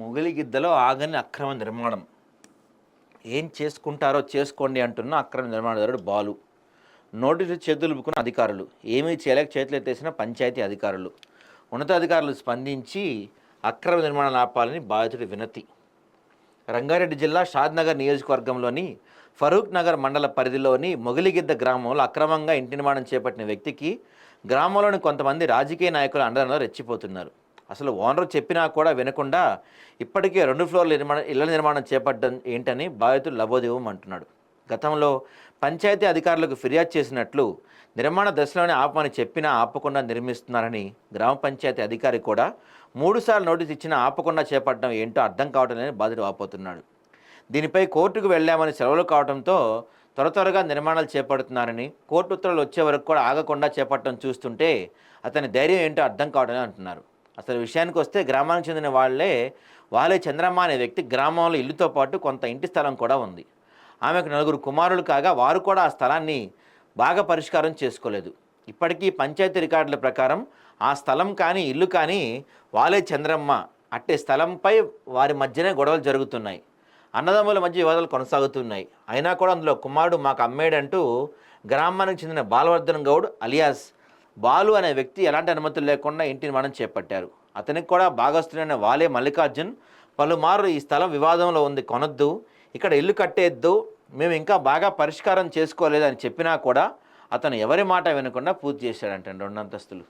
మొగలిగిద్దలో ఆగని అక్రమ నిర్మాణం. ఏం చేసుకుంటారో చేసుకోండి అంటున్న అక్రమ నిర్మాణదారుడు బాలు. నోటీసు చేతులుపుకున్న అధికారులు. ఏమీ చేయలేక చేతులు ఎత్తేసిన పంచాయతీ అధికారులు. ఉన్నతాధికారులు స్పందించి అక్రమ నిర్మాణాలు ఆపాలని బాధితుడి వినతి. రంగారెడ్డి జిల్లా షాద్నగర్ నియోజకవర్గంలోని ఫరూక్ నగర్ మండల పరిధిలోని మొగిలిగిద్ద గ్రామంలో అక్రమంగా ఇంటి నిర్మాణం చేపట్టిన వ్యక్తికి గ్రామంలోని కొంతమంది రాజకీయ నాయకులు అండదండలో రెచ్చిపోతున్నారు. అసలు ఓనర్ చెప్పినా కూడా వినకుండా ఇప్పటికే రెండు ఫ్లోర్ల నిర్మాణం ఇళ్ళ నిర్మాణం చేపట్టడం ఏంటని బాధితులు లబోదేవం అంటున్నాడు. గతంలో పంచాయతీ అధికారులకు ఫిర్యాదు చేసినట్లు నిర్మాణ దశలోనే ఆపమని చెప్పినా ఆపకుండా నిర్మిస్తున్నారని గ్రామ పంచాయతీ అధికారి కూడా మూడుసార్లు నోటీస్ ఇచ్చినా ఆపకుండా చేపట్టడం ఏంటో అర్థం కావటం లేని బాధితుడు వాపోతున్నాడు దీనిపై కోర్టుకు వెళ్ళామని సెలవులు కావడంతో త్వర త్వరగా నిర్మాణాలు చేపడుతున్నారని కోర్టు ఉత్తర్వులు వచ్చే వరకు కూడా ఆగకుండా చేపట్టడం చూస్తుంటే అతని ధైర్యం ఏంటో అర్థం కావడమే అంటున్నారు. అసలు విషయానికి వస్తే గ్రామానికి చెందిన వాళ్ళే వాళ్ళే చంద్రమ్మ అనే వ్యక్తి గ్రామంలో ఇల్లుతో పాటు కొంత ఇంటి స్థలం కూడా ఉంది. ఆమెకు నలుగురు కుమారులు కాగా వారు కూడా ఆ స్థలాన్ని బాగా పరిష్కారం చేసుకోలేదు. ఇప్పటికీ పంచాయతీ రికార్డుల ప్రకారం ఆ స్థలం కానీ ఇల్లు కానీ వాళ్ళే చంద్రమ్మ అట్టే స్థలంపై వారి మధ్యనే గొడవలు జరుగుతున్నాయి. అన్నదమ్ముల మధ్య వివాదాలు కొనసాగుతున్నాయి. అయినా కూడా అందులో కుమారుడు మాకు అమ్మేడంటూ గ్రామానికి చెందిన బాలవర్ధన్ గౌడ్ అలియాస్ బాలు అనే వ్యక్తి ఎలాంటి అనుమతులు లేకుండా ఇంటిని మనం చేపట్టారు. అతనికి కూడా భాగస్థులైన వాలే మల్లికార్జున్ పలుమార్లు ఈ స్థలం వివాదంలో ఉంది కొనొద్దు ఇక్కడ ఇల్లు కట్టేద్దు మేము ఇంకా బాగా పరిష్కారం చేసుకోలేదని చెప్పినా కూడా అతను ఎవరి మాట వినకుండా పూర్తి చేశాడంటే రెండు అంతస్తులు